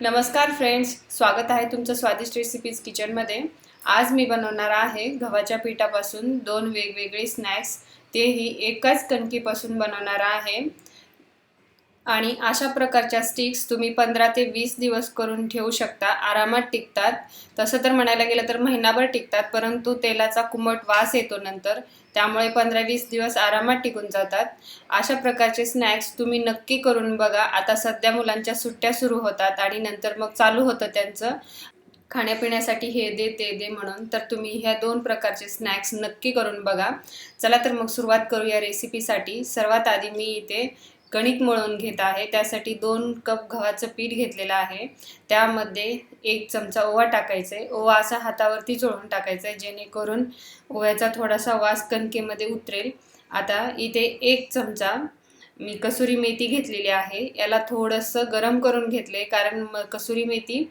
नमस्कार फ्रेंड्स स्वागत आहे तुमचं स्वादिष्ट रेसिपीज किचनमध्ये आज मी बनवणार आहे गव्हाच्या पिठापासून दोन वेगवेगळे स्नॅक्स तेही एकाच कणकीपासून बनवणार आहे. आणि अशा प्रकारच्या स्टिक्स तुम्ही पंधरा ते वीस दिवस करून ठेवू शकता. आरामात टिकतात. तसं तर म्हणायला गेलं तर महिनाभर टिकतात परंतु तेलाचा कुमट वास येतो नंतर. त्यामुळे पंधरा वीस दिवस आरामात टिकून जातात. अशा प्रकारचे स्नॅक्स तुम्ही नक्की करून बघा. आता सध्या मुलांच्या सुट्ट्या सुरू होतात आणि नंतर मग चालू होतं त्यांचं. खाण्यापिण्यासाठी हे दे ते दे म्हणून तर तुम्ही ह्या दोन प्रकारचे स्नॅक्स नक्की करून बघा. चला तर मग सुरुवात करू या रेसिपीसाठी सर्वात आधी मी इथे कणिक मळून घेत आहे. त्यासाठी दोन कप गव्हाचं पीठ घेतलेलं आहे. त्यामध्ये एक चमचा ओवा टाकायचा. आहे ओवा असा हातावरती चोळून टाकायचा आहे जेणेकरून ओव्याचा थोडासा वास कणकेमध्ये उतरेल. आता इथे एक चमचा मी कसुरी मेथी घेतलेली आहे. याला थोडंसं गरम करून घेतले कारण म कसुरी मेथी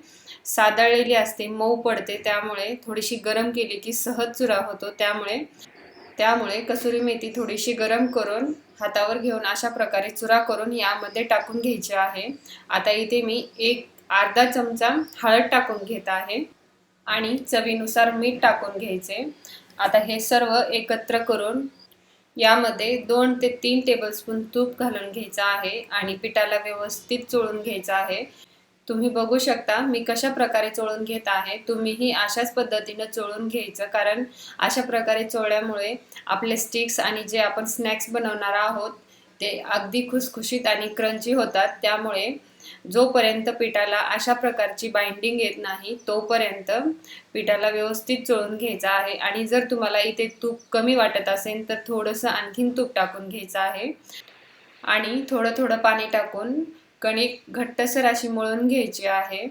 सादळलेली असते मऊ पडते. त्यामुळे थोडीशी गरम केली की सहज चुरा होतो. त्यामुळे त्यामुळे कसुरी मेथी थोडीशी गरम करून हातावर घेऊन अशा प्रकारे चुरा करून यामध्ये टाकून घ्यायची आहे. आता इथे मी एक अर्धा चमचा हळद टाकून घेत आहे आणि चवीनुसार मीठ टाकून घ्यायचे. आता हे सर्व एकत्र करून यामध्ये दोन ते तीन टेबलस्पून तूप घालून घ्यायचं आहे आणि पिठाला व्यवस्थित चोळून घ्यायचं आहे. तुम्ही बघू शकता मी कशा प्रकारे चोळून घेत आहे. तुम्हीही अशाच पद्धतीनं चोळून घ्यायचं. कारण अशा प्रकारे चोळल्यामुळे आपले स्टिक्स आणि जे आपण स्नॅक्स बनवणार आहोत ते अगदी खुसखुशीत आणि क्रंची होतात. त्यामुळे जोपर्यंत पिठाला अशा प्रकारची बाइंडिंग येत नाही तोपर्यंत पिठाला व्यवस्थित चोळून घ्यायचा आहे. आणि जर तुम्हाला इथे तूप कमी वाटत असेल तर थोडंसं आणखीन तूप टाकून घ्यायचं आहे. आणि थोडं थोडं पाणी टाकून कणिक घट्टसर अशी मळून घ्यायची आहे.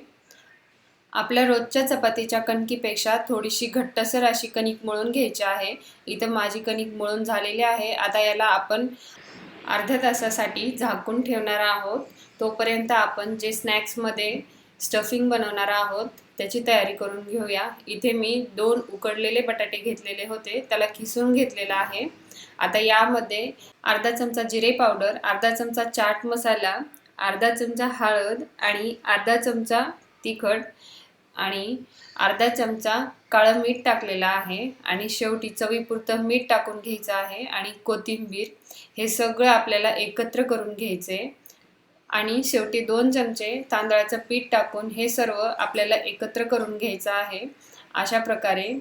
आपल्या रोजच्या चपातीच्या कणकीपेक्षा थोडीशी घट्टसर अशी कणिक मळून घ्यायची आहे. इथं माझी कणिक मळून झालेली आहे. आता याला आपण अर्ध्या तासासाठी झाकून ठेवणार आहोत. तोपर्यंत आपण जे स्नॅक्समध्ये स्टफिंग बनवणार आहोत त्याची तयारी करून घेऊया. इथे मी दोन उकडलेले बटाटे घेतलेले होते. त्याला किसून घेतलेला आहे. आता यामध्ये अर्धा चमचा जिरे पावडर अर्धा चमचा चाट मसाला अर्धा चमचा हळद आणि अर्धा चमचा तिखट आणि अर्धा चमचा काळं मीठ टाकलेलं आहे आणि शेवटी चवीपुरतं मीठ टाकून घ्यायचं आहे आणि कोथिंबीर हे सगळं आपल्याला एकत्र करून घ्यायचे. आणि शेवटी दोन चमचे तांदळाचं पीठ टाकून हे सर्व आपल्याला एकत्र करून घ्यायचं आहे. अशा प्रकारे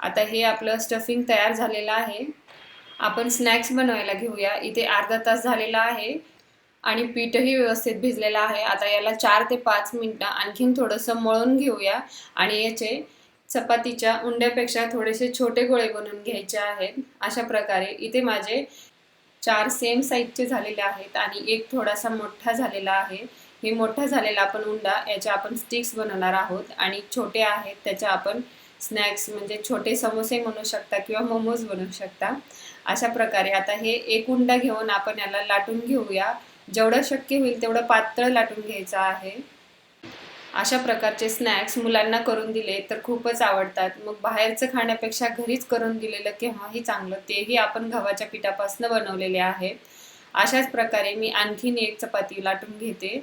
आता हे आपलं स्टफिंग तयार झालेलं आहे. आपण स्नॅक्स बनवायला घेऊया. इथे अर्धा तास झालेला आहे. आणि पीठही व्यवस्थित भिजलेलं आहे. आता याला चार ते पाच मिनटं आणखीन थोडंसं मळून घेऊया. आणि याचे चपातीच्या उंड्यापेक्षा थोडेसे छोटे गोळे बनवून घ्यायचे आहेत. अशा प्रकारे इथे माझे चार सेम साईजचे झालेले आहेत आणि एक थोडासा मोठा झालेला आहे. हे मोठा झालेला आपण उंडा याच्या आपण स्टिक्स बनवणार आहोत. आणि छोटे आहेत त्याच्या आपण स्नॅक्स म्हणजे छोटे समोसे म्हणू शकता किंवा मोमोज बनवू शकता. अशा प्रकारे आता हे एक उंडा घेऊन आपण याला लाटून घेऊया. जेवढं शक्य होईल तेवढं पातळ लाटून घ्यायचं आहे. अशा प्रकारचे स्नॅक्स मुलांना करून दिले तर खूपच आवडतात. मग बाहेरचं खाण्यापेक्षा घरीच करून दिलेलं केव्हाही चांगलं तेही आपण गव्हाच्या पिठापासून बनवलेले आहेत. अशाच प्रकारे मी आणखीन एक चपाती लाटून घेते.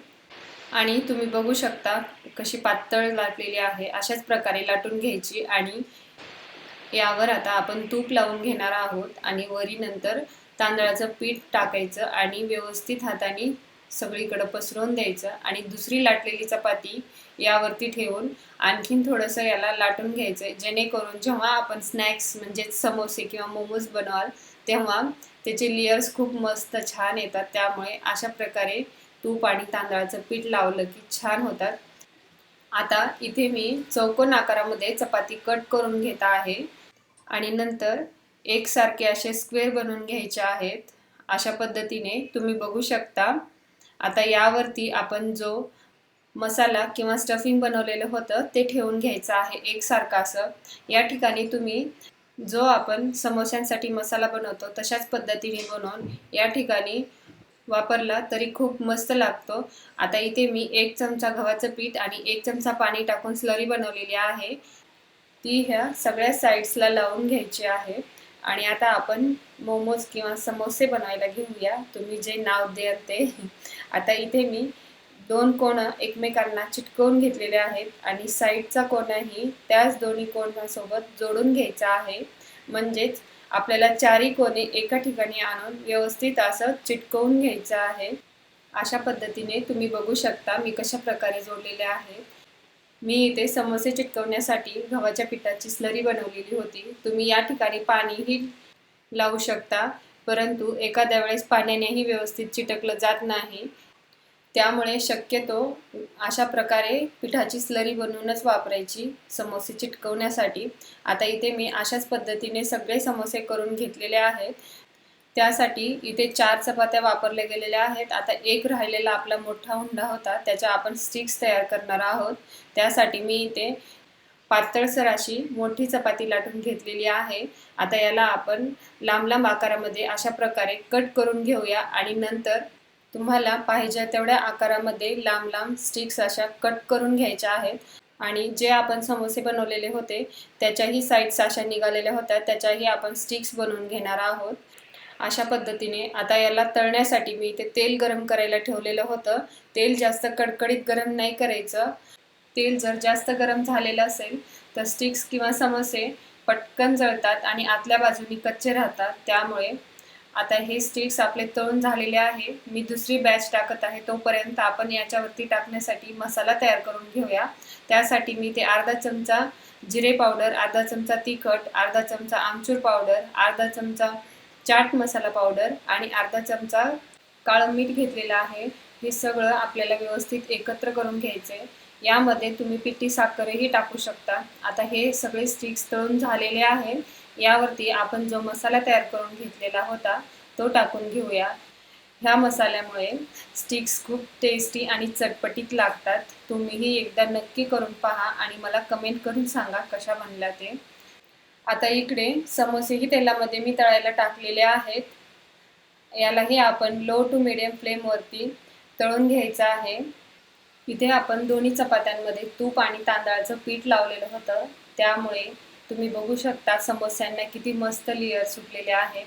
आणि तुम्ही बघू शकता कशी पातळ लाटलेली आहे. अशाच प्रकारे लाटून घ्यायची आणि यावर आता आपण तूप लावून घेणार आहोत आणि वरी नंतर तांदळाचं पीठ टाकायचं आणि व्यवस्थित हाताने सगळीकडं पसरवून द्यायचं आणि दुसरी लाटलेली चपाती यावरती ठेवून आणखीन थोडंसं याला लाटून घ्यायचं जेणेकरून जेव्हा आपण स्नॅक्स म्हणजे समोसे किंवा मोमोज बनवाल तेव्हा त्याचे लेयर्स खूप मस्त छान येतात. त्यामुळे अशा प्रकारे तूप आणि तांदळाचं पीठ लावलं की छान होतात. आता इथे मी चौकोन आकारामध्ये चपाती कट करून घेत आहे. आणि नंतर एकसारखे असे स्क्वेअर बनवून घ्यायचे आहेत. अशा पद्धतीने तुम्ही बघू शकता. आता यावरती आपण जो मसाला किंवा स्टफिंग बनवलेलं होतं ते ठेवून घ्यायचं आहे एकसारखं असं. या ठिकाणी तुम्ही जो आपण समोस्यांसाठी मसाला बनवतो तशाच पद्धतीने बनवून या ठिकाणी वापरला तरी खूप मस्त लागतो. आता इथे मी एक चमचा गव्हाचं पीठ आणि एक चमचा पाणी टाकून स्लरी बनवलेली आहे. ती ह्या सगळ्या साईड्सला लावून घ्यायची आहे. आणि आता आपण मोमोज किंवा समोसे बनवायला घेऊया. तुम्ही जे नाव द्याल ते. आता इथे मी दोन कोण एकमेकांना चिटकवून घेतलेले आहेत आणि साईडचा कोणही त्याच दोन्ही कोणासोबत जोडून घ्यायचा आहे. म्हणजेच आपल्याला चारही कोणे एका ठिकाणी आणून व्यवस्थित असं चिटकवून घ्यायचं आहे. अशा पद्धतीने तुम्ही बघू शकता मी कशा प्रकारे जोडलेले आहेत. मी इथे समोसे चिटकवण्यासाठी गव्हाच्या पिठाची स्लरी बनवलेली होती. तुम्ही या ठिकाणी पाणीही लावू शकता परंतु एखाद्या वेळेस पाण्यानेही व्यवस्थित चिटकलं जात नाही. त्यामुळे शक्यतो अशा प्रकारे पिठाची स्लरी बनवूनच वापरायची समोसे चिटकवण्यासाठी. आता इथे मी अशाच पद्धतीने सगळे समोसे करून घेतलेले आहेत. त्यासाठी इथे चार चपात्या वापरल्या गेलेल्या आहेत. आता एक राहिलेला आपला मोठा हुंडा होता त्याच्या आपण स्टिक्स तयार करणार आहोत. त्यासाठी मी इथे पातळसर अशी मोठी चपाती लाटून घेतलेली आहे. आता याला आपण लांब लांब आकारामध्ये अशा प्रकारे कट करून घेऊया आणि नंतर तुम्हाला पाहिजे तेवढ्या आकारामध्ये लांब लांब स्टिक्स अशा कट करून घ्यायच्या आहेत. आणि जे आपण समोसे बनवलेले होते त्याच्याही साईड्स अशा निघालेल्या होत्या त्याच्याही आपण स्टिक्स बनवून घेणार आहोत. अशा पद्धतीने आता याला तळण्यासाठी मी इथे तेल गरम करायला ठेवलेलं होतं. तेल जास्त कडकडीत गरम नाही करायचं. तेल जर जास्त गरम झालेलं असेल तर स्टिक्स किंवा समोसे पटकन जळतात आणि आतल्या बाजूनी कच्चे राहतात. त्यामुळे आता हे स्टिक्स आपले तळून झालेले आहे. मी दुसरी बॅच टाकत आहे. तोपर्यंत आपण याच्यावरती टाकण्यासाठी मसाला तयार करून घेऊया. त्यासाठी मी ते अर्धा चमचा जिरे पावडर अर्धा चमचा तिखट अर्धा चमचा आमचूर पावडर अर्धा चमचा चाट मसाला पावडर आणि अर्धा चमचा काळं मीठ घेतलेलं आहे. हे सगळं आपल्याला व्यवस्थित एकत्र करून घ्यायचं आहे यामध्ये तुम्ही पिठी साखरही टाकू शकता. आता हे सगळे स्टिक्स तळून झालेले आहे यावरती आपण जो मसाला तयार करून घेतलेला होता तो टाकून घेऊया. ह्या मसाल्यामुळे स्टिक्स खूप टेस्टी आणि चटपटीत लागतात. तुम्हीही एकदा नक्की करून पहा आणि मला कमेंट करून सांगा कशा बनल्या ते. आता इकडे समोसेही तेलामध्ये मी तळायला टाकलेले आहेत. यालाही आपण लो टू मिडियम फ्लेमवरती तळून घ्यायचं आहे. इथे आपण दोन्ही चपात्यांमध्ये तूप आणि तांदळाचं पीठ लावलेलं होतं. त्यामुळे तुम्ही बघू शकता समोस्यांना किती मस्त लेअर सुटलेले आहेत.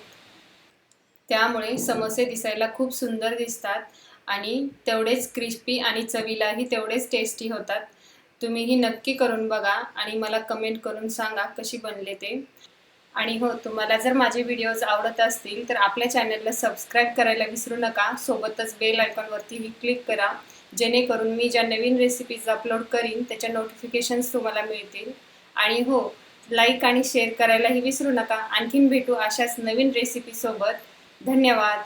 त्यामुळे समोसे दिसायला खूप सुंदर दिसतात आणि तेवढेच क्रिस्पी आणि चवीलाही तेवढेच टेस्टी होतात. तुम्हीही नक्की करून बघा आणि मला कमेंट करून सांगा कशी बनले ते. आणि हो तुम्हाला जर माझे व्हिडिओज आवडत असतील तर आपल्या चॅनलला सबस्क्राईब करायला विसरू नका. सोबतच बेल आयकॉनवरतीही क्लिक करा. जेणेकरून मी ज्या नवीन रेसिपीज अपलोड करीन त्याच्या नोटिफिकेशन्स तुम्हाला मिळतील. आणि हो लाईक आणि शेअर करायलाही विसरू नका. आणखीन भेटू अशाच नवीन रेसिपीसोबत धन्यवाद.